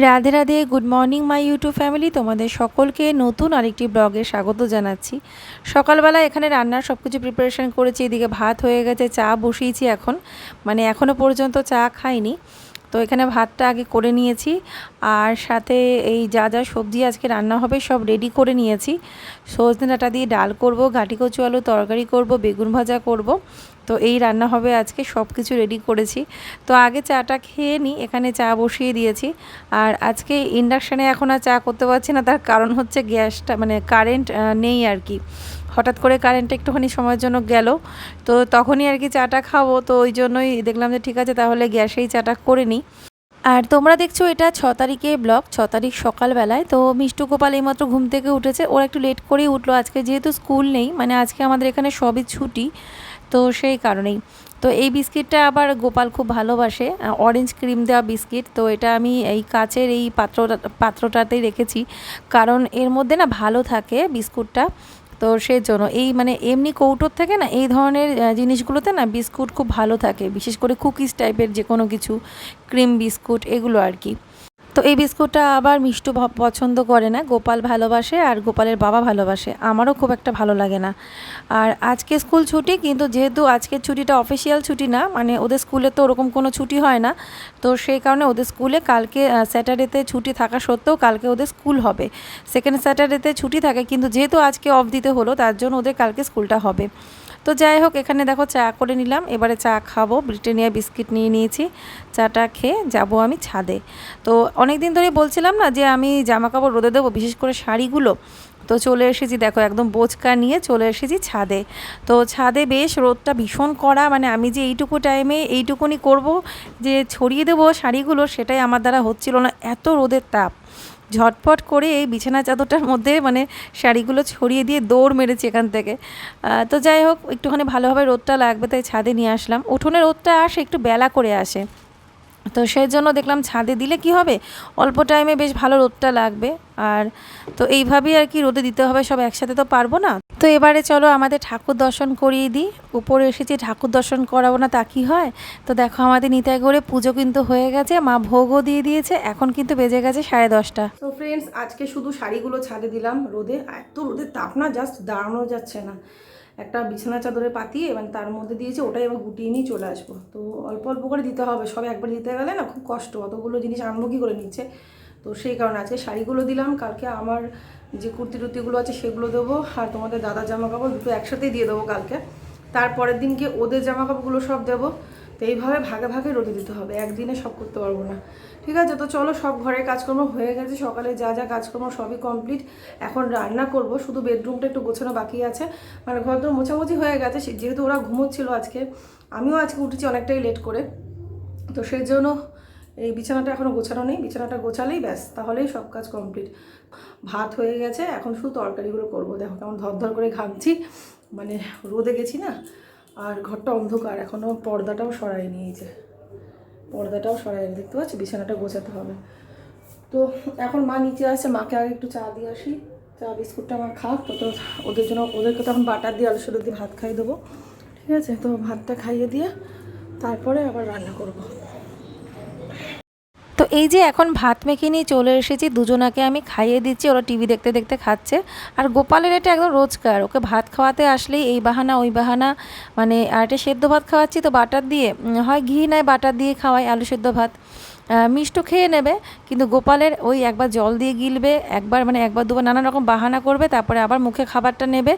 Radhe Radhe good morning my YouTube family তোমাদের সকলকে নতুন আরেকটি ব্লগে স্বাগত জানাচ্ছি। সকালবেলা এখানে রান্নার সব কিছু প্রিপারেশন করেছি, এদিকে ভাত হয়ে গেছে, চা বসিয়েছি এখন। মানে এখনও পর্যন্ত চা খাইনি। তো এখানে ভাতটা আগে করে নিয়েছি, আর সাথে এই যা যা সবজি আজকে রান্না হবে সব রেডি করে নিয়েছি। সজনে ডাঁটা দিয়ে ডাল করব ঘাটি কচু আলু তরকারি করব, বেগুন ভাজা করব। তো এই রান্না হবে আজকে সব কিছু রেডি করেছি। তো আগে চাটা খেয়ে নিই এখানে চা বসিয়ে দিয়েছি। আর আজকে ইন্ডাকশানে এখন আর চা করতে পারছি না, তার কারণ হচ্ছে গ্যাসটা মানে কারেন্ট নেই আর কি। হঠাৎ করে কারেন্টটা একটুখানি সময়ের জন্য গেল, তো তখনই আর কি চাটা খাব। তো ওই জন্যই দেখলাম যে ঠিক আছে, তাহলে গ্যাসেই চাটা করে নিই আর তোমরা দেখছ এটা ছ তারিখে ব্লগ, ছ তারিখ সকালবেলায়। তো মিষ্টু গোপাল এইমাত্র ঘুম থেকে উঠেছে। ওরা একটু লেট করেই উঠল। আজকে যেহেতু স্কুল নেই মানে আজকে আমাদের এখানে সবই ছুটি। তো সেই কারণেই। তো এই বিস্কিটটা আবার গোপাল খুব ভালোবাসে অরেঞ্জ ক্রিম দেওয়া বিস্কিট। তো এটা আমি এই কাচের এই পাত্র, পাত্রটাতেই রেখেছি। কারণ এর মধ্যে না ভালো থাকে বিস্কুটটা। তো সেই জন্য এই মানে এমনি কৌটোর থেকে না এই ধরনের জিনিসগুলোতে না বিস্কুট খুব ভালো থাকে। বিশেষ করে কুকিজ টাইপের যে কোনো কিছু ক্রিম বিস্কুট এগুলো আর কি। তো এই বিস্কুটটা আবার মিষ্টু পছন্দ করে না। গোপাল ভালোবাসে আর গোপালের বাবা ভালোবাসে। আমারও খুব একটা ভালো লাগে না। আর আজকে স্কুল ছুটি, কিন্তু যেহেতু আজকের ছুটিটা অফিসিয়াল ছুটি না মানে ওদের স্কুলে তো ওরকম কোনো ছুটি হয় না তো সেই কারণে ওদের স্কুলে কালকে স্যাটারডেতে ছুটি থাকা সত্ত্বেও কালকে ওদের স্কুল হবে। সেকেন্ড স্যাটারডেতে ছুটি থাকে, কিন্তু যেহেতু আজকে অফ দিতে হলো, তার জন্য ওদের কালকে স্কুলটা হবে। তো যাই হোক, এখানে দেখো চা করে নিলাম। এবারে চা খাব, ব্রিটানিয়া বিস্কিট নিয়ে নিয়েছি। চাটা খেয়ে যাব আমি ছাদে। তো অনেক দিন ধরে বলছিলাম না যে আমি জামা কাপড় রোদে দেবো, বিশেষ করে শাড়িগুলো। তো চলে এসেছি, দেখো একদম বোচকা নিয়ে চলে এসেছি ছাদে। তো ছাদে বেশ রোদটা ভীষণ কড়া মানে আমি যে এইটুকু টাইমে এইটুকুনি করব, যে ছড়িয়ে দেবো শাড়িগুলো সেটাই আমার দ্বারা হচ্ছিল না, এত রোদের তাপ। ঝটপট করে এই বিছানা চাদরটার মধ্যে মানে শাড়িগুলো ছড়িয়ে দিয়ে দৌড় মেরেছি এখান থেকে। তো যাই হোক, একটুখানি ভালোভাবে রোদটা লাগবে, তাই ছাদে নিয়ে আসলাম। উঠোনে রোদটা আসে, একটু বেলা করে আসে। তো সেই জন্য দেখলাম ছাদে দিলে কি হবে? অল্প টাইমে বেশ ভালো রোদটা লাগবে। আর তো এইভাবেই আর কি রোদে দিতে হবে, সব একসাথে তো পারব না। তো এবারে চলো আমাদের ঠাকুর দর্শন করিয়ে দিই। উপরে এসেছি, ঠাকুর দর্শন করাবো না তা কি হয়? তো দেখো আমাদের নিতাই করে পুজো কিন্তু হয়ে গেছে, মা ভোগও দিয়ে দিয়েছে, এখন কিন্তু বেজে গেছে সাড়ে দশটা। তো ফ্রেন্ডস আজকে শুধু শাড়িগুলো ছাদে দিলাম রোদে এত রোদের তাপ না জাস্ট দাঁড়ানো যাচ্ছে না। একটা বিছানা চাদরে পাতিয়ে মানে তার মধ্যে দিয়েছে, ওটাই এবার গুটিয়ে নিয়ে চলে আসব। তো অল্প অল্প করে দিতে হবে, সব একবার দিতে গেলে না খুব কষ্ট, অতগুলো জিনিস আনব কী করে নিচ্ছে? তো সেই কারণে আজকে শাড়িগুলো দিলাম, কালকে আমার যে কুর্তি টুর্তিগুলো আছে সেগুলো দেবো, আর তোমাদের দাদার জামা কাপড় দুটো একসাথেই দিয়ে দেবো কালকে। তারপরের দিনকে ওদের জামা কাপড়গুলো সব দেবো। তো এইভাবে ভাগে ভাগে রোদে দিতে হবে, একদিনে সব করতে পারব না। ঠিক আছে, তো চলো সব ঘরের কাজকর্ম হয়ে গেছে, সকালে যা যা কাজকর্ম সবই কমপ্লিট এখন রান্না করব, শুধু বেডরুমটা একটু গোছানো বাকি আছে। মানে ঘর তো মোছামুছি হয়ে গেছে যেহেতু ওরা ঘুমোচ্ছিল আজকে, আমিও আজকে উঠেছি অনেকটাই লেট করে। তো সেই জন্য এই বিছানাটা এখনও গোছানো নেই, বিছানাটা গোছালেই ব্যাস, তাহলেই সব কাজ কমপ্লিট ভাত হয়ে গেছে, এখন শুধু তরকারিগুলো করব। দেখো কেমন ধর করে ঘামছি মানে রোদে গেছি না আর ঘরটা অন্ধকার এখনও পর্দাটাও সরাই নিয়েছে পর্দাটাও সরাই দেখতে পাচ্ছি? বিছানাটা গোছাতে হবে। তো এখন মা নিচে আসছে মাকে আগে একটু চা দিয়ে আসি। চা, বিস্কুটটা আমার খাক, তো তো ওদের জন্য, ওদেরকে তখন বাটার দিয়ে, আলু সেদ্ধ দিয়ে ভাত খাইয়ে দেবো। ঠিক আছে? তো ভাতটা খাইয়ে দিয়ে, তারপরে আবার রান্না করব। তো এই যে এখন ভাত মেখে নিয়ে চলে এসেছি, দুজনাকে আমি খাইয়ে দিচ্ছি, ওরা টিভি দেখতে দেখতে খাচ্ছে। আর গোপালের এটা একদম রোজকার, ওকে ভাত খাওয়াতে আসলেই এই বাহানা, ওই বাহানা। মানে আর এটা সেদ্ধ ভাত খাওয়াচ্ছি তো বাটার দিয়ে হয় ঘি নেয়, বাটার দিয়ে খাওয়াই আলু সেদ্ধ ভাত। মিষ্ট খেয়ে নেবে, কিন্তু গোপালের ওই একবার জল দিয়ে গিলবে, একবার মানে একবার দুবার নানান রকম বাহানা করবে, তারপরে আবার মুখে খাবারটা নেবে।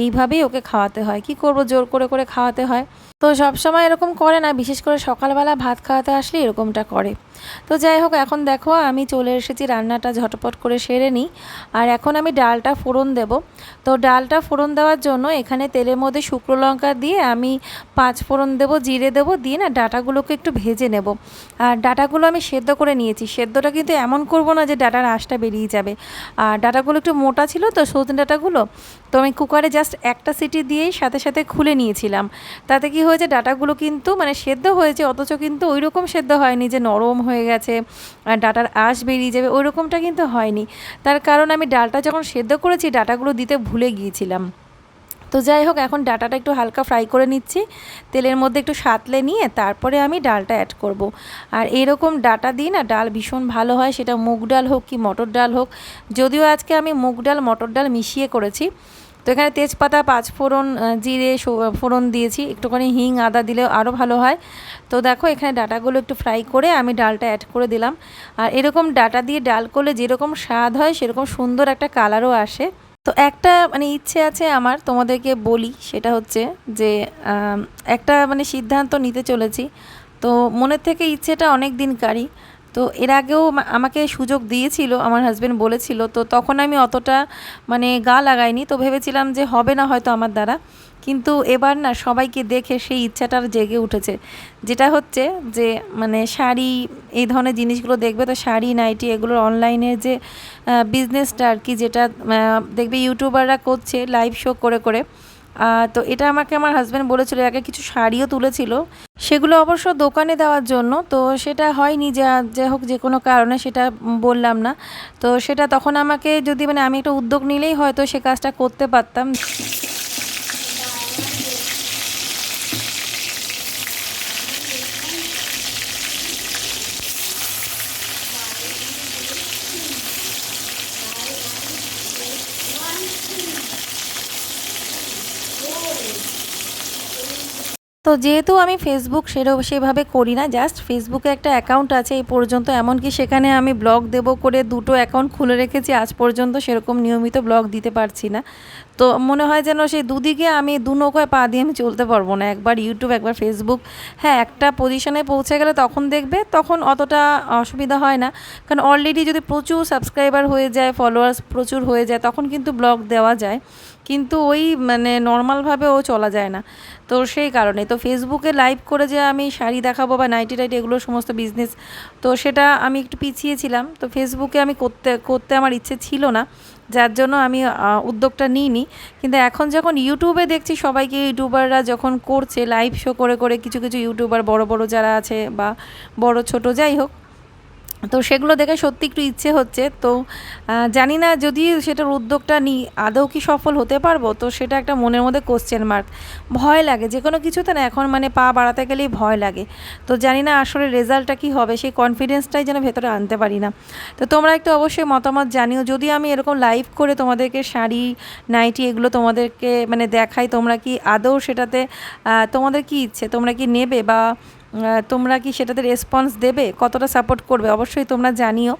এইভাবেই ওকে খাওয়াতে হয়। কি করব, জোর করে করে খাওয়াতে হয়। তো সবসময় এরকম করে না, বিশেষ করে সকালবেলা ভাত খাওয়াতে আসলে এরকমটা করে। তো যাই হোক, এখন দেখো আমি চলে এসেছি, রান্নাটা ঝটপট করে সেরে নিই। আর এখন আমি ডালটা ফোড়ন দেব। তো ডালটা ফোড়ন দেওয়ার জন্য এখানে তেলের মধ্যে শুকনো লঙ্কা দিয়ে আমি পাঁচ ফোড়ন দেবো, জিরে দেবো, দিয়ে না ডাটাগুলোকে একটু ভেজে নেব। আর ডাটাগুলো আমি সেদ্ধ করে নিয়েছি। সেদ্ধটা কিন্তু এমন করব না যে ডাটার আঁশটা বেরিয়ে যাবে। আর ডাটাগুলো একটু মোটা ছিল তো সজনে ডাটাগুলো, তো আমি কুকারে জাস্ট একটা সিটি দিয়েই সাথে সাথে খুলে নিয়েছিলাম। তাতে কি হয়েছে, ডাটাগুলো কিন্তু মানে সেদ্ধ হয়েছে, অথচ কিন্তু ওই রকম সেদ্ধ হয়নি যে নরম হয়ে গেছে আর ডাটার আঁশ বেরিয়ে যাবে ওই রকমটা কিন্তু হয়নি। তার কারণ আমি ডালটা যখন সেদ্ধ করেছি, ডাটাগুলো দিতে ভুলে গিয়েছিলাম। তো যাই হোক, এখন ডাটাটা একটু হালকা ফ্রাই করে নিচ্ছি, তেলের মধ্যে একটু সাতলে নিয়ে তারপরে আমি ডালটা অ্যাড করব। আর এরকম ডাটা দিই না ডাল ভীষণ ভালো হয়, সেটা মুগ ডাল হোক কি মটর ডাল হোক, যদিও আজকে আমি মুগ ডাল, মটর ডাল মিশিয়ে করেছি। তো এখানে তেজপাতা, পাঁচফোড়ন জিরে ফোড়ন দিয়েছি। একটুখানি হিং, আদা দিলে আরও ভালো হয়। তো দেখো, এখানে ডাটাগুলো একটু ফ্রাই করে আমি ডালটা অ্যাড করে দিলাম। আর এরকম ডাটা দিয়ে ডাল করলে যেরকম স্বাদ হয়, সেরকম সুন্দর একটা কালারও আসে। তো একটা মানে ইচ্ছে আছে আমার তোমাদেরকে বলি, সেটা হচ্ছে যে একটা মানে সিদ্ধান্ত নিতে চলেছি। তো মনের থেকে ইচ্ছেটা অনেক দিনকারই তো এর আগেও আমাকে সুযোগ দিয়েছিল, আমার হাজব্যান্ড বলেছিল, তো তখন আমি অতটা মানে গা লাগাইনি, তো ভেবেছিলাম যে হবে না হয়তো আমার দ্বারা। কিন্তু এবার না সবাইকে দেখে সেই ইচ্ছাটার জেগে উঠেছে। যেটা হচ্ছে যে মানে শাড়ি, এই ধরনের জিনিসগুলো দেখবে তো শাড়ি, নাইটি এগুলোর অনলাইনে যে বিজনেসটা আর কি যেটা দেখবে ইউটিউবাররা করছে লাইভ শো করে করে। তো এটা আমাকে আমার হাজব্যান্ড বলেছিল আগে কিছু শাড়িও তুলেছিল। সেগুলো অবশ্য দোকানে দেওয়ার জন্য, তো সেটা হয়নি যা, যাই হোক যে কোনো কারণে সেটা বললাম না। তো সেটা তখন আমাকে যদি মানে আমি একটা উদ্যোগ নিলেই হয়তো সে কাজটা করতে পারতাম। তো যেহেতু আমি ফেসবুক সেরকম সেভাবে করি না জাস্ট ফেসবুকে একটা অ্যাকাউন্ট আছে এই পর্যন্ত, এমনকি সেখানে আমি ব্লগ দেব করে দুটো অ্যাকাউন্ট খুলে রেখেছি, আজ পর্যন্ত সেরকম নিয়মিত ব্লগ দিতে পারছি না। তো মনে হয় যেন সেই দুদিকে আমি দু নৌকায় পা দিয়ে আমি চলতে পারব না। একবার ইউটিউব একবার ফেসবুক হ্যাঁ একটা পজিশনে পৌঁছে গেলে তখন দেখবে, তখন অতটা অসুবিধা হয় না। কারণ অলরেডি যদি প্রচুর সাবস্ক্রাইবার হয়ে যায় ফলোয়ার্স প্রচুর হয়ে যায়, তখন কিন্তু ব্লগ দেওয়া যায়। কিন্তু ওই মানে নর্মালভাবে ও চলা যায় না। তো সেই কারণে, তো ফেসবুকে লাইভ করে যে আমি শাড়ি দেখাবো বা নাইটি টাইটি এগুলো সমস্ত বিজনেস তো সেটা আমি একটু পিছিয়েছিলাম তো ফেসবুকে আমি করতে করতে আমার ইচ্ছে ছিল না। যার জন্য আমি উদ্যোগটা নিইনি। কিন্তু এখন যখন ইউটিউবে দেখছি সবাইকে ইউটিউবাররা যখন করছে লাইভ শো করে করে কিছু কিছু ইউটিউবার বড় বড় যারা আছে বা বড়, ছোট, যাই হোক তো সেগুলো দেখে সত্যি একটু ইচ্ছে হচ্ছে। তো জানি না যদি সেটার উদ্যোগটা নিই আদৌ কি সফল হতে পারব? তো সেটা একটা মনের মধ্যে কোশ্চেন মার্ক ভয় লাগে যে কোনো কিছুতে না, এখন মানে পা বাড়াতে গেলেই ভয় লাগে। তো জানি না আসলে রেজাল্টটা কি হবে, সেই কনফিডেন্সটাই যেন ভেতরে আনতে পারি না। তো তোমরা একটু অবশ্যই মতামত জানিও। যদি আমি এরকম লাইভ করে তোমাদেরকে শাড়ি নাইটি এগুলো তোমাদেরকে মানে দেখাই, তোমরা কি আদৌ সেটাতে তোমাদের কি ইচ্ছে? তোমরা কি নেবে বা তোমরা কি সেটাতে রেসপন্স দেবে? কতটা সাপোর্ট করবে? অবশ্যই তোমরা জানিও।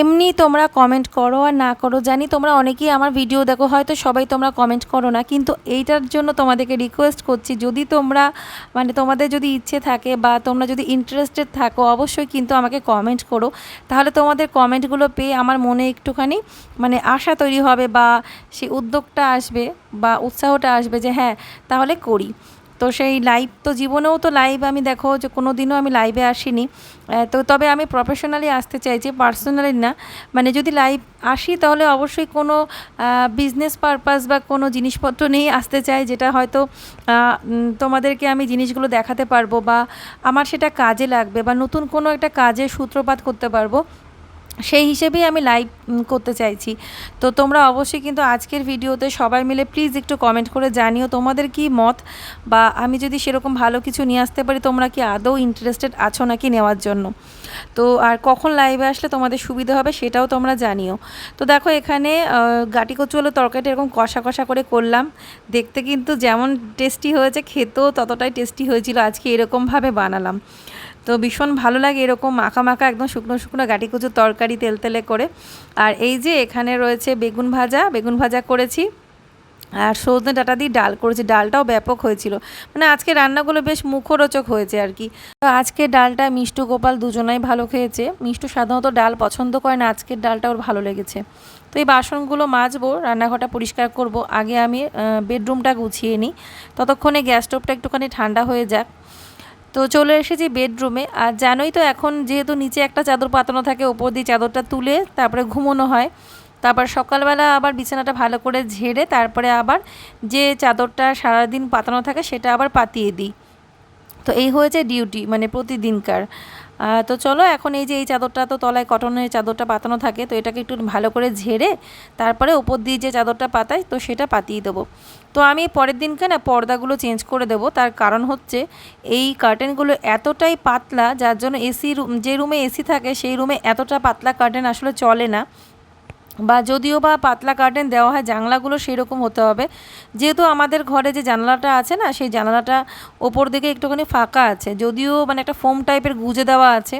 এমনি তোমরা কমেন্ট করো আর না করো, জানি তোমরা অনেকেই আমার ভিডিও দেখো, হয়তো সবাই তোমরা কমেন্ট করো না, কিন্তু এইটার জন্য তোমাদেরকে রিকোয়েস্ট করছি, যদি তোমরা মানে তোমাদের যদি ইচ্ছে থাকে বা তোমরা যদি ইন্টারেস্টেড থাকো, অবশ্যই কিন্তু আমাকে কমেন্ট করো, তাহলে তোমাদের কমেন্টগুলো পেয়ে আমার মনে একটুখানি মানে আশা তৈরি হবে বা সেই উদ্যোগটা আসবে বা উৎসাহটা আসবে যে হ্যাঁ তাহলে করি। তো সেই লাইভ তো জীবনেও তো লাইভ আমি দেখো যে কোনো দিনও আমি লাইভে আসিনি। তো তবে আমি প্রফেশনালি আসতে চাইছি পার্সোনালি না। মানে যদি লাইভ আসি তাহলে অবশ্যই কোনো বিজনেস পারপাস বা কোনো জিনিসপত্র নিয়েই আসতে চাই, যেটা হয়তো তোমাদেরকে আমি জিনিসগুলো দেখাতে পারব বা আমার সেটা কাজে লাগবে বা নতুন কোনো একটা কাজে সূত্রপাত করতে পারব। সেই হিসেবেই আমি লাইভ করতে চাইছি। তো তোমরা অবশ্যই কিন্তু আজকের ভিডিওতে সবাই মিলে প্লিজ একটু কমেন্ট করে জানিও তোমাদের কি মত বা আমি যদি সেরকম ভালো কিছু নিয়ে আসতে পারি, তোমরা কি আদৌ ইন্টারেস্টেড আছো নাকি নেওয়ার জন্য? তো আর কখন লাইভে আসলে তোমাদের সুবিধা হবে সেটাও তোমরা জানিও। তো দেখো এখানে গাটি কচু হলো তরকারিটা এরকম কষা কষা করে করলাম। দেখতে কিন্তু যেমন টেস্টি হয়েছে, খেতেও ততটাই টেস্টি হয়েছিল। আজকে এরকমভাবে বানালাম। তো ভীষণ ভালো লাগে এরকম মাখা মাখা একদম শুকনো শুকনো গাটি কচুর তরকারি তেল তেলে করে। আর এই যে এখানে রয়েছে বেগুন ভাজা বেগুন ভাজা করেছি। আর সজনে ডাটা দিয়ে ডাল করেছি, ডালটাও ব্যাপক হয়েছিল। মানে আজকে রান্নাগুলো বেশ মুখরোচক হয়েছে আর কি। তো আজকে ডালটা মিষ্টু গোপাল দুজনাই ভালো খেয়েছে। মিষ্টু সাধারণত ডাল পছন্দ করে না, আজকের ডালটা ওর ভালো লেগেছে। তো এই বাসনগুলো মাজবো, রান্নাঘরটা পরিষ্কার করব। আগে আমি বেডরুমটা গুছিয়ে নিই। ততক্ষণে গ্যাস স্টোভটা একটুখানি ঠান্ডা হয়ে যাক। তো চলে এসেছি বেডরুমে আর জানোই তো এখন যেহেতু নিচে একটা চাদর পাতানো থাকে, ওপর দিয়ে চাদরটা তুলে তারপরে ঘুমোনো হয়। তারপর সকালবেলা আবার বিছানাটা ভালো করে ঝেড়ে তারপরে আবার যে চাদরটা সারাদিন পাতানো থাকে সেটা আবার পাতিয়ে দিই। তো এই হয়েছে ডিউটি মানে প্রতিদিনকার। তো চলো এখন এই যে এই চাদরটা, তো তলায় কটনের চাদরটা পাতানো থাকে, তো এটাকে একটু ভালো করে ঝেড়ে তারপরে উপর দিয়ে যে চাদরটা পাতায় তো সেটা পাতিয়ে দেবো। তো আমি পরের দিনকে না পর্দাগুলো চেঞ্জ করে দেবো, তার কারণ হচ্ছে এই কার্টেনগুলো এতটাই পাতলা, যার জন্য এসি রুম, যে রুমে এসি থাকে, সেই রুমে এতটা পাতলা কার্টেন আসলে চলে না। বা যদিও বা পাতলা কার্টেন দেওয়া হয়, জানলাগুলো সেই রকম হতে হবে। যেহেতু আমাদের ঘরে যে জানলাটা আছে না, সেই জানলাটা ওপর দিকে একটুখানি ফাঁকা আছে। যদিও মানে একটা ফোম টাইপের গুজে দেওয়া আছে,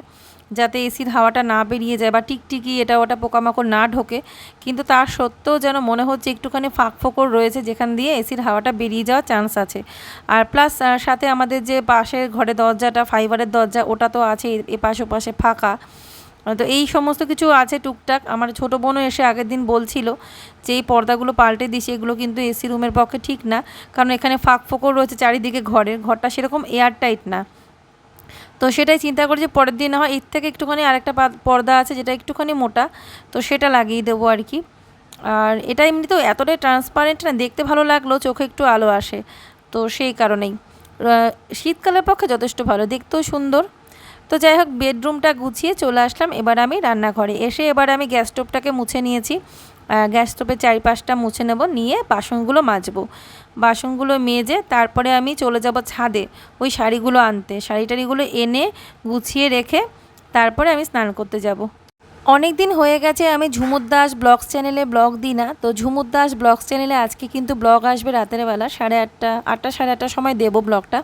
যাতে এসির হাওয়াটা না বেরিয়ে যায় বা টিকটিকি এটা ওটা পোকামাকড় না ঢোকে। কিন্তু তার সত্ত্বেও যেন মনে হচ্ছে একটুখানি ফাঁক ফোকর রয়েছে, যেখান দিয়ে এসির হাওয়াটা বেরিয়ে যাওয়ার চান্স আছে। আর প্লাস সাথে আমাদের যে পাশের ঘরে দরজাটা ফাইবারের দরজা, ওটা তো আছে এপাশ ওপাশে ফাঁকা। তো এই সমস্ত কিছু আছে টুকটাক। আমার ছোটো বোনও এসে আগের দিন বলছিল যে এই পর্দাগুলো পাল্টে দিছি এগুলো কিন্তু এসি রুমের পক্ষে ঠিক না। কারণ এখানে ফাঁক ফোকর রয়েছে চারিদিকে ঘরের, ঘরটা সেরকম এয়ার টাইট না। তো সেটাই চিন্তা করি যে পরের দিন হয় এর থেকে একটুখানি আরেকটা পর্দা আছে যেটা একটুখানি মোটা, তো সেটা লাগিয়ে দেবো আর কি। আর এটা এমনিতেও এতটাই ট্রান্সপারেন্ট না, দেখতে ভালো লাগল, চোখে একটু আলো আসে। তো সেই কারণেই। শীতকালের পক্ষে যথেষ্ট ভালো, দেখতেও সুন্দর। তো যাই হোক, বেডরুমটা গুছিয়ে চলে আসলাম। এবার আমি রান্নাঘরে। এসে এবার আমি গ্যাস স্টোভটাকে মুছে নিয়েছি। গ্যাস স্টোভের চারিপাশটা মুছে নেব, নিয়ে বাসনগুলো মাজবো। বাসনগুলো মেজে তারপরে আমি চলে যাব ছাদে ওই শাড়িগুলো আনতে। শাড়ি টাড়িগুলো এনে গুছিয়ে রেখে তারপরে আমি স্নান করতে যাব। অনেক দিন হয়ে গেছে, আমি ঝুমুর দাস ব্লগস চ্যানেলে ব্লগ দিই না। তো ঝুমুর দাস ব্লগস চ্যানেলে আজকে কিন্তু ব্লগ আসবে রাতের বেলা, সাড়ে আটটা আটটা, সাড়ে আটটার সময় দেবো ব্লগটা।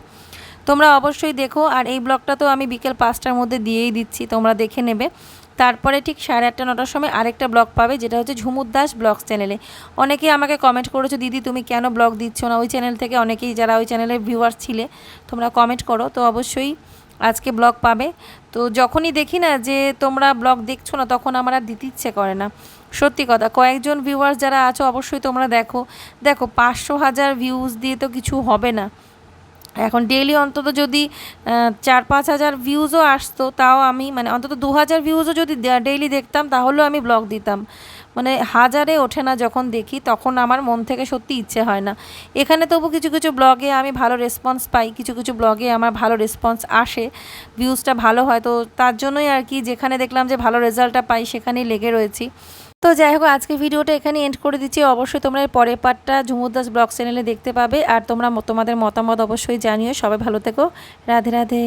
তোমরা অবশ্যই দেখো, আর এই ব্লগটা তো আমি বিকেল পাঁচটার মধ্যে দিয়েই দিচ্ছি, তোমরা দেখে নেবে। তারপরে ঠিক সাড়ে আটটা, নটার সময় আরেকটা ব্লগ পাবে, যেটা হচ্ছে ঝুমুর দাস ব্লগস চ্যানেলে। অনেকেই আমাকে কমেন্ট করেছ, দিদি, তুমি কেন ব্লগ দিচ্ছ না? ওই চ্যানেল থেকে অনেকেই, যারা ওই চ্যানেলের ভিউয়ার্স ছিলে, তোমরা কমেন্ট করো। তো অবশ্যই আজকে ব্লগ পাবে। তো যখনই দেখি না যে তোমরা ব্লগ দেখছ না, তখন আমার আর দিতে ইচ্ছে করে না। সত্যি কথা, কয়েকজন ভিউয়ার্স যারা আছো, অবশ্যই তোমরা দেখো। দেখো, পাঁচশো হাজার ভিউজ দিয়ে তো কিছু হবে না। এখন ডেইলি অন্তত যদি চার পাঁচ হাজার ভিউজও আসতো, তাও আমি মানে অন্তত দু হাজার ভিউজও যদি ডেইলি দেখতাম, তাহলেও আমি ব্লগ দিতাম। মানে হাজারে ওঠে না যখন দেখি, তখন আমার মন থেকে সত্যি ইচ্ছে হয় না। এখানে তবু কিছু কিছু ব্লগে আমি ভালো রেসপন্স পাই, কিছু কিছু ব্লগে আমার ভালো রেসপন্স আসে ভিউজটা ভালো হয়। তো তার জন্যই আর কি, যেখানে দেখলাম যে ভালো রেজাল্টটা পাই, সেখানেই লেগে রয়েছি। তো যাই হোক, আজকে ভিডিওটা এখানে এন্ড করে দিচ্ছি। অবশ্যই তোমরা এর পরের পার্টটা ঝুমুর দাস ব্লগ চ্যানেলে দেখতে পাবে। আর তোমরা তোমাদের মতামত অবশ্যই জানিও। সবাই ভালো থেকো। রাধে রাধে।